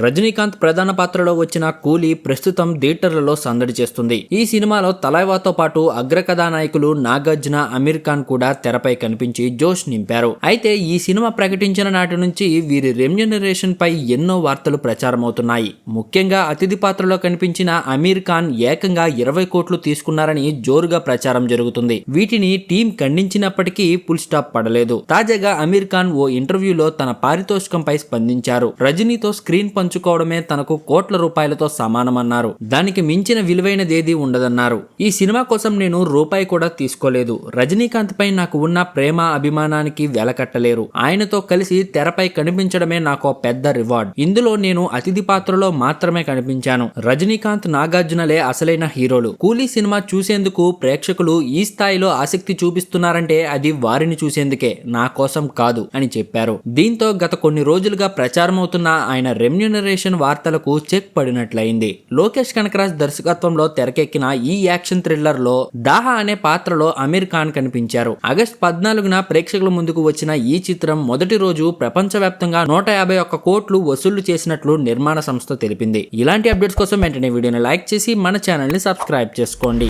రజనీకాంత్ ప్రధాన పాత్రలో వచ్చిన కూలీ ప్రస్తుతం థియేటర్లలో సందడి చేస్తుంది. ఈ సినిమాలో తలైవాతో పాటు అగ్ర కథానాయకులు నాగార్జున అమీర్ ఖాన్ కూడా తెరపై కనిపించి జోష్ నింపారు. అయితే ఈ సినిమా ప్రకటించిన నాటి నుంచి వీరి రెమ్యునరేషన్ పై ఎన్నో వార్తలు ప్రచారమవుతున్నాయి. ముఖ్యంగా అతిథి పాత్రలో కనిపించిన అమీర్ ఖాన్ ఏకంగా ఇరవై కోట్లు తీసుకున్నారని జోరుగా ప్రచారం జరుగుతుంది. వీటిని టీం ఖండించినప్పటికీ ఫుల్ స్టాప్ పడలేదు. తాజాగా అమీర్ ఖాన్ ఓ ఇంటర్వ్యూలో తన పారితోషికంపై స్పందించారు. రజనీతో స్క్రీన్ పంచుకోవడమే తనకు కోట్ల రూపాయలతో సమానమన్నారు. దానికి మించిన విలువైనదేది ఉండదన్నారు. ఈ సినిమా కోసం నేను రూపాయి కూడా తీసుకోలేదు. రజనీకాంత్ పై నాకు ఉన్న ప్రేమ అభిమానానికి వెలకట్టలేరు. ఆయనతో కలిసి తెరపై కనిపించడమే నాకు పెద్ద రివార్డ్. ఇందులో నేను అతిథి పాత్రలో మాత్రమే కనిపించాను. రజనీకాంత్ నాగార్జునలే అసలైన హీరోలు. కూలీ సినిమా చూసేందుకు ప్రేక్షకులు ఈ స్థాయిలో ఆసక్తి చూపిస్తున్నారంటే అది వారిని చూసేందుకే నా కోసం కాదు అని చెప్పారు. దీంతో గత కొన్ని రోజులుగా ప్రచారమవుతున్న ఆయన జనరేషన్ వార్తలకు చెక్ పడినట్లయింది. లోకేష్ కనకరాజ్ దర్శకత్వంలో తెరకెక్కిన ఈ యాక్షన్ థ్రిల్లర్లో దాహా అనే పాత్రలో అమీర్ ఖాన్ కనిపించారు. ఆగస్ట్ పద్నాలుగున ప్రేక్షకుల ముందుకు వచ్చిన ఈ చిత్రం మొదటి రోజు ప్రపంచవ్యాప్తంగా నూట యాభై ఒక్క కోట్లు వసూళ్ళు చేసినట్లు నిర్మాణ సంస్థ తెలిపింది. ఇలాంటి అప్డేట్స్ కోసం వెంటనే వీడియోని లైక్ చేసి మన ఛానల్ని సబ్స్క్రైబ్ చేసుకోండి.